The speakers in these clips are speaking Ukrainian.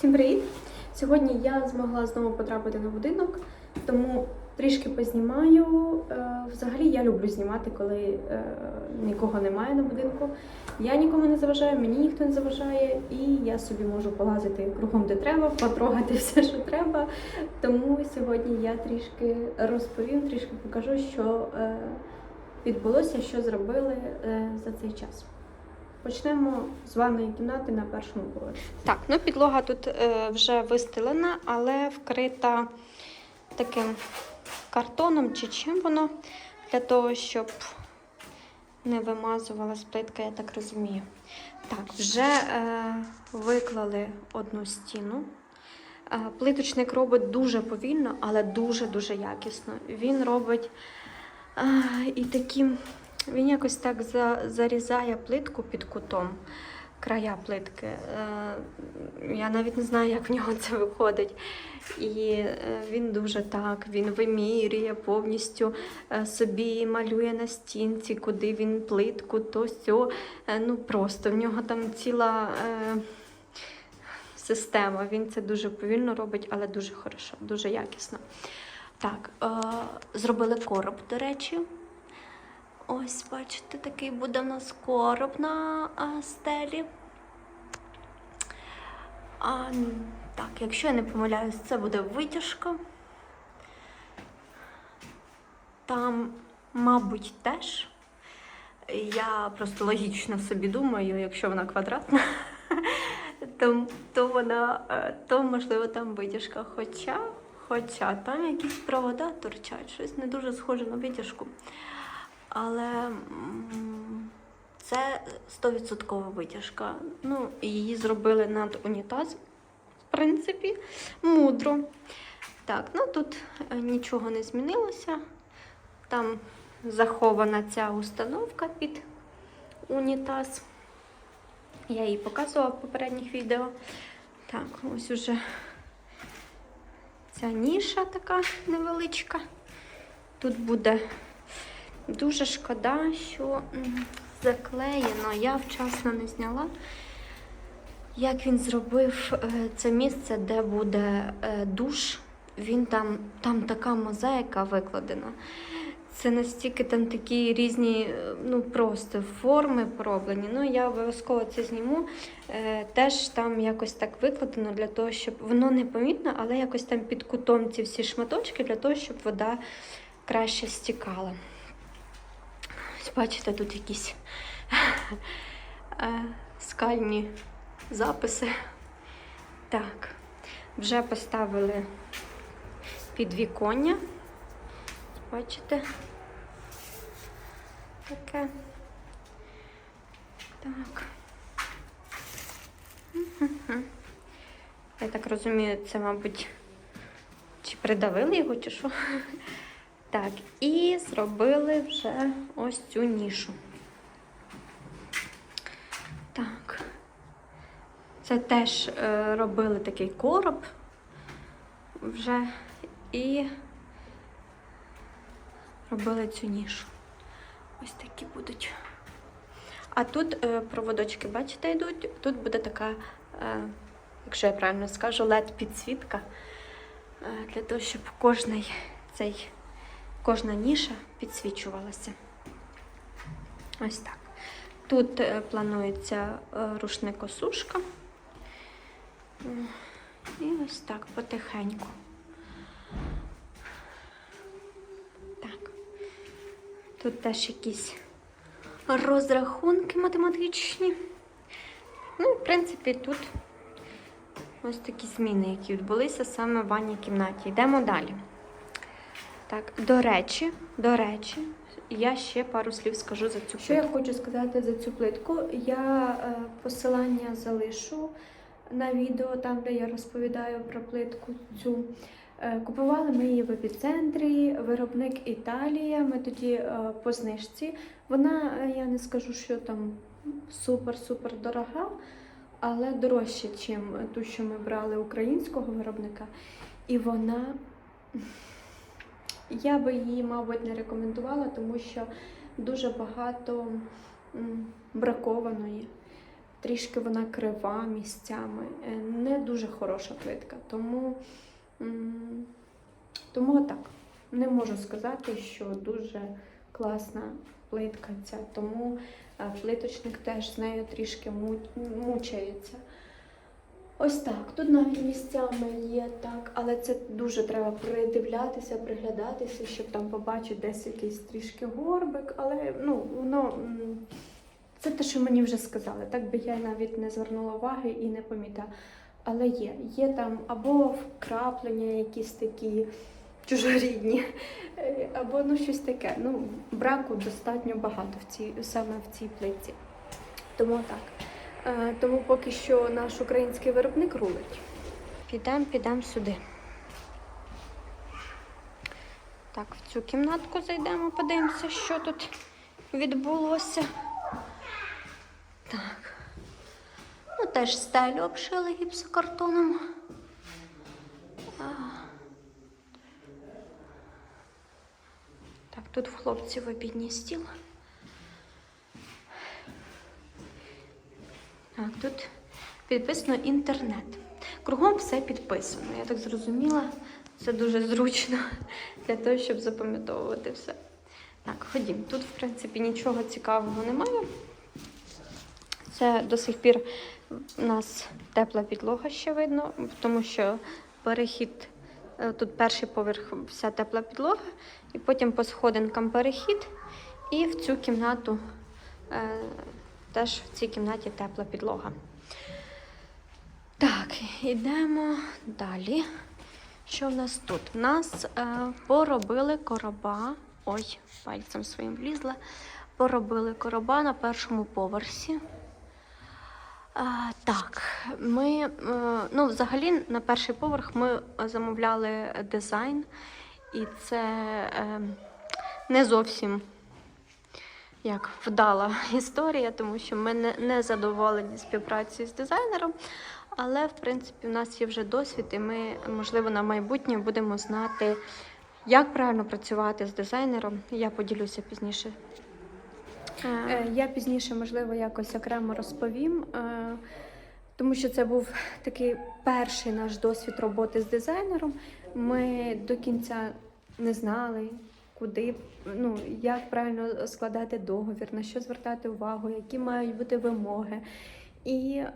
Всім привіт! Сьогодні я змогла знову потрапити на будинок, тому трішки познімаю. Е, Взагалі я люблю знімати, коли е, нікого немає на будинку. Я нікому не заважаю, мені ніхто не заважає, і я собі можу полазити кругом, де треба, потрогати все, що треба. Тому сьогодні я трішки розповім, трішки покажу, що е, відбулося, що зробили за цей час. Почнемо з ванної кімнати на першому поверсі. Так, ну підлога тут е, вже вистелена, але вкрита таким картоном чи чим воно для того, щоб не вимазувалась плитка, я так розумію. Так, вже е, виклали одну стіну. Е, плиточник робить дуже повільно, але дуже-дуже якісно. Він робить е, і таким він якось так за, зарізає плитку під кутом, края плитки. Е, я навіть не знаю, як в нього це виходить. І е, він дуже так, він вимірює повністю е, собі малює на стінці, куди він плитку, то сьо. Е, ну просто в нього там ціла. Е, Система, він це дуже повільно робить, але дуже хорошо, дуже якісно. Так, е, зробили короб, до речі. Ось, бачите, такий буде у нас короб на а, стелі. А, так, якщо я не помиляюсь, це буде витяжка. Там, мабуть, теж. Я просто логічно собі думаю, якщо вона квадратна, то, то вона, е, то можливо там витяжка. Хоча, хоча там якісь провода торчать, щось не дуже схоже на витяжку. Але це 100% витяжка. Ну, її зробили над унітаз, в принципі, мудро. Так, ну тут е, нічого не змінилося. Там захована ця установка під унітаз. Я її показувала в попередніх відео. Так, ось уже ця ніша така невеличка. Тут буде Дуже шкода, що заклеєно. Я вчасно не зняла, як він зробив е, це місце, де буде е, душ. Він там, там така мозаїка викладена. Це настільки там такі різні, е, ну просто форми пороблені. Ну, я обов'язково це зніму. Е, теж там якось так викладено для того, щоб воно не помітно, але якось там під кутом ці всі шматочки для того, щоб вода краще стікала. Бачите, тут якісь е, скальні записи. Так, вже поставили підвіконня. Бачите? Таке. Так. Я так розумію, це, мабуть, чи придавили його, чи що. Так, і зробили вже ось цю нішу. Так. Це теж е, робили такий короб вже і робили цю нішу. Ось такі будуть. А тут е, проводочки, бачите, йдуть. Тут буде така, е, якщо я правильно скажу, LED-підсвітка. Е, для того, щоб кожний цей кожна ніша підсвічувалася. Ось так. Тут е, планується е, рушникосушка. І ось так потихеньку. Так. Тут теж якісь розрахунки математичні. Ну, в принципі, тут ось такі зміни, які відбулися саме в ванній кімнаті. Йдемо далі. Так, до речі, до речі, я ще пару слів скажу за цю Що я хочу сказати за цю плитку? Я е, посилання залишу на відео, там, де я розповідаю про плитку цю. Е, Купували ми її в епіцентрі, виробник Італія. Ми тоді е, по знижці. Вона, е, я не скажу, що там супер-супер дорога, але дорожче, ніж ту, що ми брали українського виробника. І вона. Я би її, мабуть, не рекомендувала, тому що дуже багато бракованої. трішки вона крива місцями. Е, Не дуже хороша плитка. Тому, тому отак. Не можу сказати, що дуже класна плитка ця. Тому е, плиточник теж з нею трішки му- мучається. Ось так. Тут навіть місцями є так, але це дуже треба придивлятися, приглядатися, щоб там побачити десь якийсь трішки горбик. Але ну, воно це те, що мені вже сказали. Так би я навіть не звернула уваги і не помітила. Але є. Є там або вкраплення якісь такі чужорідні, е, або ну щось таке. Ну, браку достатньо багато в цій, саме в цій плитці. Тому так. Е, Тому поки що наш український виробник рулить. Підемо, підемо сюди. Так, в цю кімнатку зайдемо, подивимося, що тут відбулося. Так. Ну, теж стелю обшили гіпсокартоном. Так, тут в хлопців обідній стіл. Так, тут підписано інтернет. Кругом все підписано. Я так зрозуміла, це дуже зручно для того, щоб запам'ятовувати все. Так, ходім. Тут, в принципі, нічого цікавого немає. Це до сих пір у нас тепла підлога ще видно, тому що перехід, е, тут перший поверх вся тепла підлога, і потім по сходинкам перехід, і в цю кімнату е, теж в цій кімнаті тепла підлога. Так, йдемо далі. Що в нас тут? У нас е, поробили короба. Ой, пальцем своїм влізла. Поробили короба на першому поверсі. А, так, ми, е, ну, взагалі, на перший поверх ми замовляли дизайн, і це е, не зовсім як вдала історія, тому що ми не, не задоволені співпрацею з дизайнером. Але, в принципі, у нас є вже досвід, і ми, можливо, на майбутнє будемо знати, як правильно працювати з дизайнером. Я поділюся пізніше. Е, Я пізніше, можливо, якось окремо розповім, е, тому що це був такий перший наш досвід роботи з дизайнером. Ми до кінця не знали, куди, ну, як правильно складати договір, на що звертати увагу, які мають бути вимоги. І е,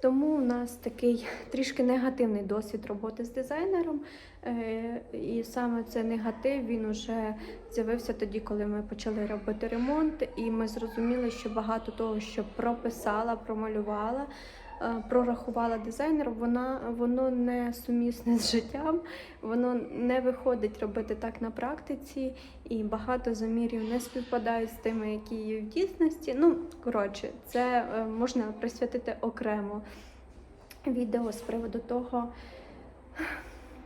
тому у нас такий трішки негативний досвід роботи з дизайнером. Е, і саме це негатив він уже з'явився тоді, коли ми почали робити ремонт, і ми зрозуміли, що багато того, що прописала, промалювала, прорахувала дизайнер, вона воно не сумісне з життям, воно не виходить робити так на практиці, і багато замірів не співпадають з тими, які є в дійсності. Ну, коротше, це е, можна присвятити окремо відео з приводу того.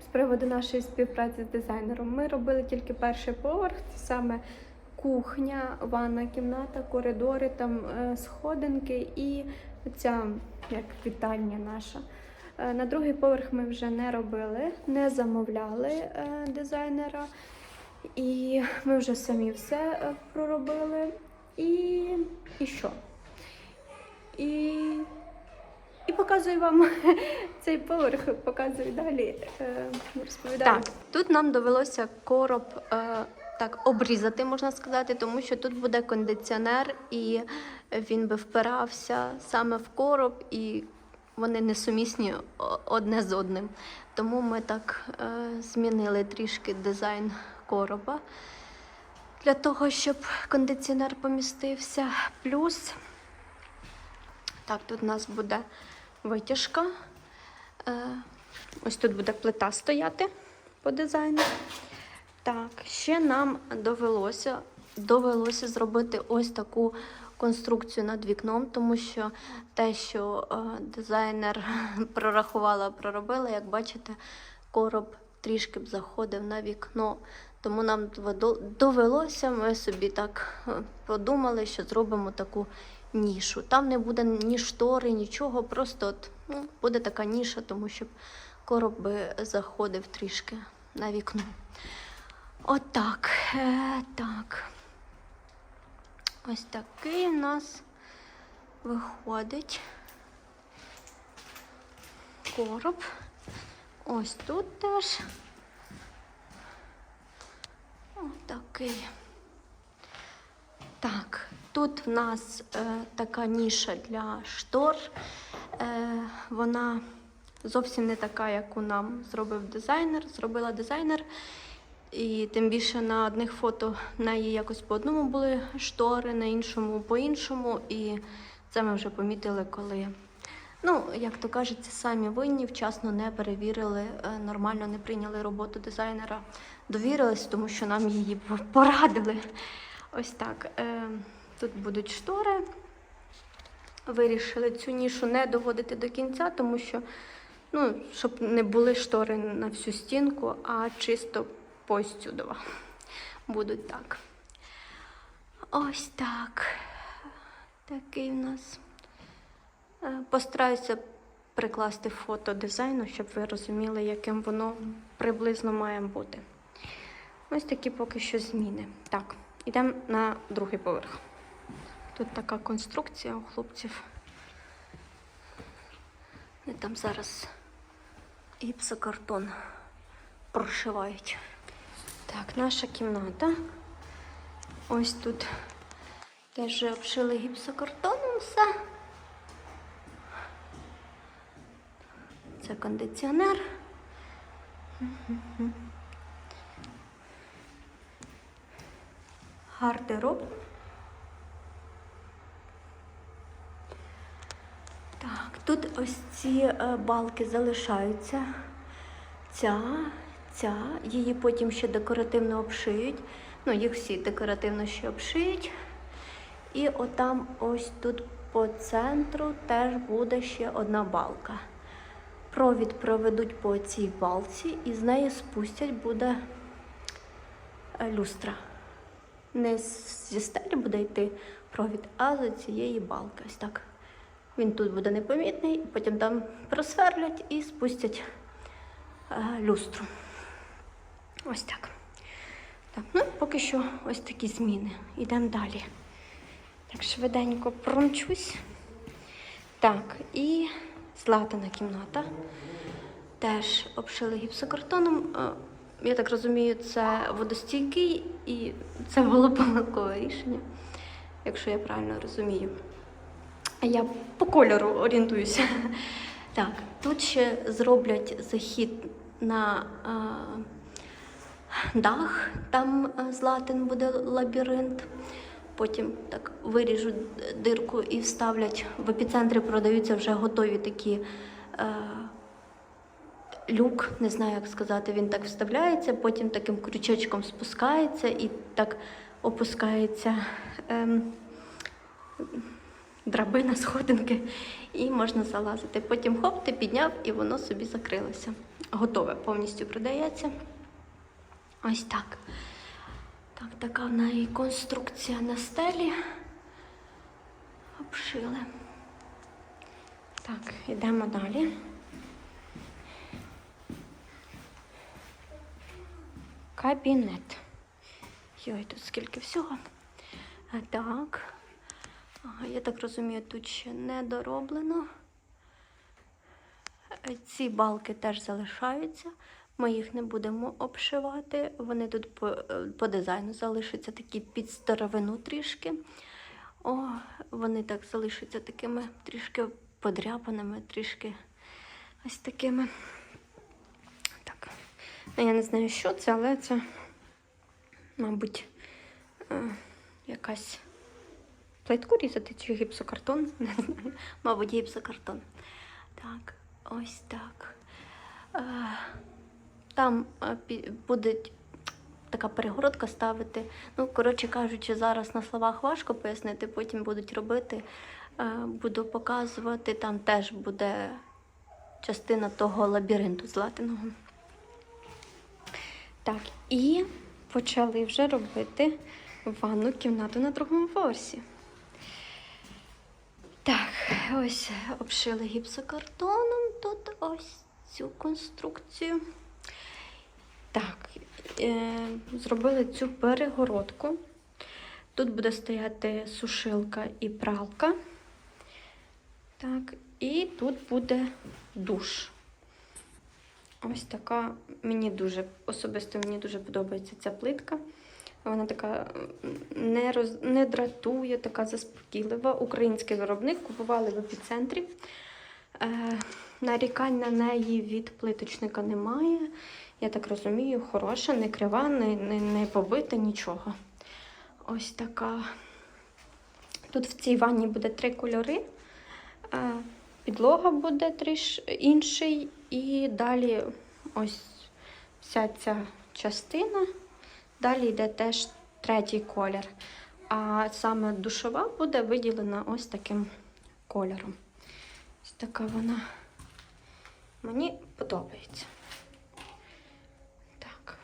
З приводу нашої співпраці з дизайнером. Ми робили тільки перший поверх, це саме кухня, ванна кімната, коридори, там е, сходинки і ця як вітальня наша. Е, На другий поверх ми вже не робили, не замовляли е, дизайнера, і ми вже самі все проробили. І, і що? І, і показую вам цей поверх, показую далі. Розповідаю. Так, тут нам довелося короб так обрізати, можна сказати, тому що тут буде кондиціонер, і він би впирався саме в короб, і вони несумісні одне з одним. Тому ми так е, змінили трішки дизайн короба для того, щоб кондиціонер помістився. Плюс так, тут у нас буде витяжка. Е, ось тут буде плита стояти по дизайну. Так, ще нам довелося, довелося зробити ось таку конструкцію над вікном, тому що те, що е, дизайнер прорахувала, проробила, як бачите, короб трішки б заходив на вікно. Тому нам довелося, ми собі так е, подумали, що зробимо таку нішу. Там не буде ні штори, нічого, просто от, ну, буде така ніша, тому щоб короб би заходив трішки на вікно. Отак. Е, так. Ось такий у нас виходить короб. Ось тут теж. Ось такий. Так, тут в нас е, така ніша для штор. Е, вона зовсім не така, яку нам зробив дизайнер. Зробила дизайнер. І тим більше на одних фото в неї якось по одному були штори, на іншому по-іншому. І це ми вже помітили, коли, ну, як то кажеться, самі винні вчасно не перевірили, е, нормально не прийняли роботу дизайнера. Довірились, тому що нам її порадили. Ось так. Е, Тут будуть штори. Вирішили цю нішу не доводити до кінця, тому що, ну, щоб не були штори на всю стінку, а чисто постюдова. Будуть так. Ось так. Такий в нас. Е, Постараюся прикласти фото дизайну, щоб ви розуміли, яким воно приблизно має бути. Ось такі поки що зміни. Так, йдемо на другий поверх. Тут така конструкція у хлопців. Вони там зараз гіпсокартон прошивають. Так, наша кімната. Ось тут теж обшили гіпсокартоном все. Це кондиціонер. Гардероб. Так, тут ось ці е, балки залишаються. Ця, ця, її потім ще декоративно обшиють. Ну, їх всі декоративно ще обшиють. І отам ось тут по центру теж буде ще одна балка. Провід проведуть по цій балці і з неї спустять буде е, люстра. Не зі стелі буде йти провід, а з цієї балки. Ось так. Він тут буде непомітний, потім там просверлять і спустять е, люстру. Ось так. Так, ну поки що ось такі зміни. Йдемо далі. Так, швиденько промчусь. Так, і златана кімната. Теж обшили гіпсокартоном. Е, Я так розумію, це водостійкий і це було помилкове рішення, якщо я правильно розумію. Я по кольору орієнтуюся. Так, тут ще зроблять захід на е, дах, там е, златин буде лабіринт. Потім так виріжуть дирку і вставлять. В епіцентрі продаються вже готові такі е, люк, не знаю, як сказати, він так вставляється, потім таким крючечком спускається і так опускається. ем, драбина, сходинки, і можна залазити. Потім хоп, ти підняв і воно собі закрилося. Готове повністю продається. Ось так. Так, така в неї конструкція на стелі. Обшили. Так, йдемо далі. Кабінет. Йой, тут скільки всього. Так. Я так розумію, тут ще не дороблено. Ці балки теж залишаються. Ми їх не будемо обшивати. Вони тут по, е, по дизайну залишаться такі під старовину трішки. О, вони так залишаться такими трішки подряпаними, трішки ось такими. Так. Ну, Я не знаю, що це, але це, мабуть, е, якась плитку різати чи гіпсокартон? Не знаю. Мабуть, гіпсокартон. Так, ось так. Там е, буде така перегородка ставити. Ну, коротше кажучи, зараз на словах важко пояснити, потім будуть робити. Е, Буду показувати, там теж буде частина того лабіринту златиного. Так, і почали вже робити ванну кімнату на другому поверсі. Так, ось обшили гіпсокартоном тут ось цю конструкцію. Так, е, зробили цю перегородку. Тут буде стояти сушилка і пралка. Так, і тут буде душ. Ось така, мені дуже, особисто мені дуже подобається ця плитка. Вона така не, роз, не дратує, така заспокійлива. Український виробник купували в епіцентрі. Е, нарікань на неї від плиточника немає. Я так розумію, хороша, не крива, не, не, не побита, нічого. Ось така. Тут в цій ванні буде три кольори. Е, Підлога буде тріш інший, і далі ось вся ця частина. Далі йде теж третій колір. А саме душова буде виділена ось таким кольором. Така вона мені подобається. Так.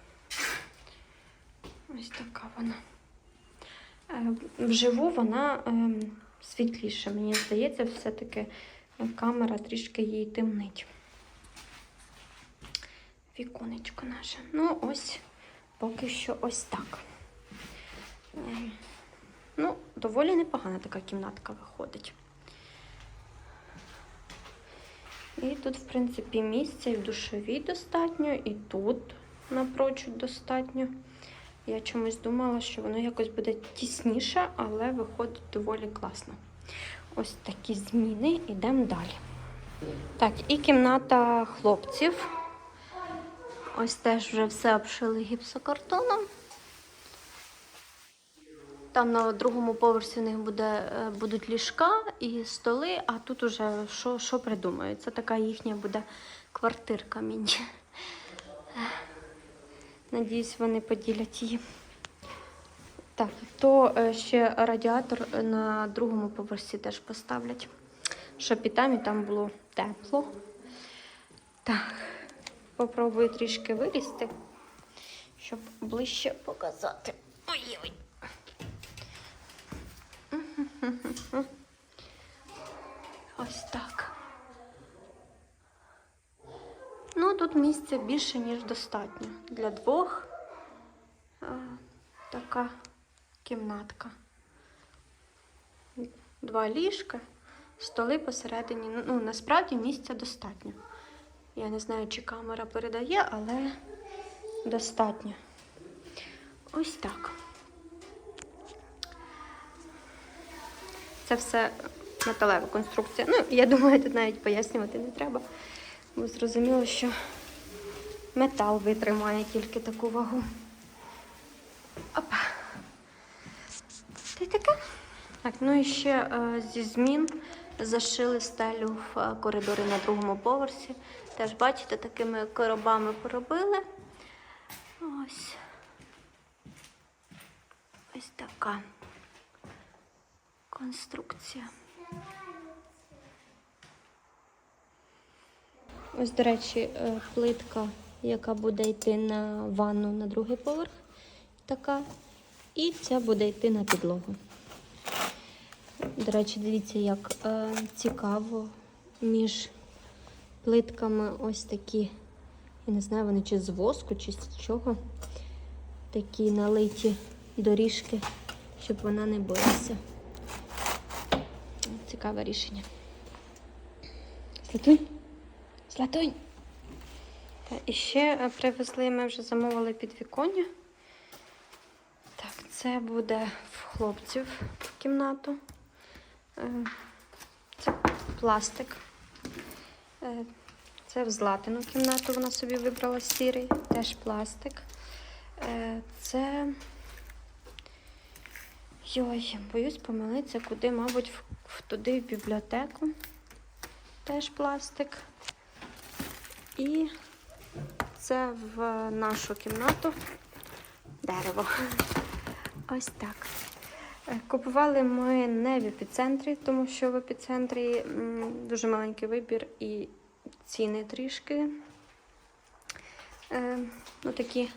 Ось така вона. Е, Вживу вона ем, світліша, мені здається, все-таки камера трішки її темнить. Віконечко наше. Ну, ось поки що ось так. Ем, Ну, доволі непогана така кімнатка виходить. І тут, в принципі, місця і в душовій достатньо, і тут напрочуд достатньо. Я чомусь думала, що воно якось буде тісніше, але виходить доволі класно. Ось такі зміни. Йдемо далі. Так, і кімната хлопців. Ось теж вже все обшили гіпсокартоном. Там на другому поверсі у них буде, е, будуть ліжка і столи, а тут уже що, що придумають. Це така їхня буде квартирка міні. Надіюсь, вони поділять її. Так, то е, ще радіатор на другому поверсі теж поставлять, щоб і там, і там було тепло. Так, попробую трішки вилізти, щоб ближче показати. Ой-ой. Ось так. Ну, тут місця більше, ніж достатньо. Для двох а, така кімнатка. Два ліжка, столи посередині. Ну, насправді місця достатньо. Я не знаю, чи камера передає, але достатньо. Ось так. Це все металева конструкція. Ну, я думаю, тут навіть пояснювати не треба. Бо зрозуміло, що метал витримає тільки таку вагу. Опа. Та таке. Так, ну і ще е, зі змін зашили стелю в е, коридорі на другому поверсі. Теж, бачите, такими коробами поробили. Ось. Ось така конструкція. Ось, до речі, е, плитка, яка буде йти на ванну на другий поверх, така. І ця буде йти на підлогу. До речі, дивіться, як е, цікаво між плитками ось такі, я не знаю, вони чи з воску, чи з чого. Такі налиті доріжки, щоб вона не билася. Цікаве рішення. Златунь? Златунь. Та, і ще е, привезли, ми вже замовили підвіконня. Так, це буде в хлопців в кімнату. Е, Це пластик. Е, Це в златину кімнату вона собі вибрала сірий, теж пластик. Це. Йой, боюсь помилитися, куди, мабуть, в туди в бібліотеку. Теж пластик. І це в нашу кімнату дерево. Ось так. Е, Купували ми не в епіцентрі, тому що в епіцентрі дуже маленький вибір і ціни трішки. Е, ну, такі.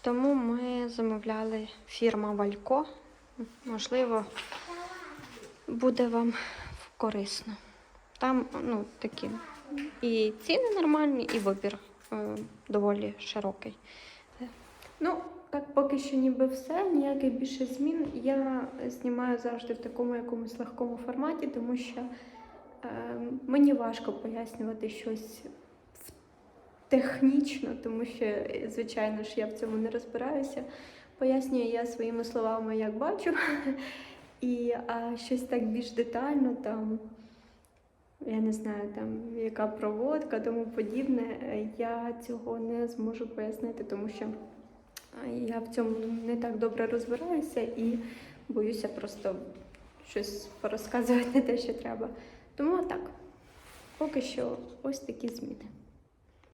Тому ми замовляли фірма Валько. Можливо, буде вам корисно. Там ну, такі і ціни нормальні, і вибір е, доволі широкий. Ну, так поки що ніби все, ніяких більше змін. Я знімаю завжди в такому якомусь легкому форматі, тому що е, мені важко пояснювати щось технічно, тому що, звичайно ж, я в цьому не розбираюся. Пояснюю я своїми словами, як бачу. І а щось так більш детально, там, я не знаю, там яка проводка, тому подібне, е, я цього не зможу пояснити, тому що я в цьому не так добре розбираюся і боюся просто щось порозказувати те, що треба. Тому так, поки що ось такі зміни.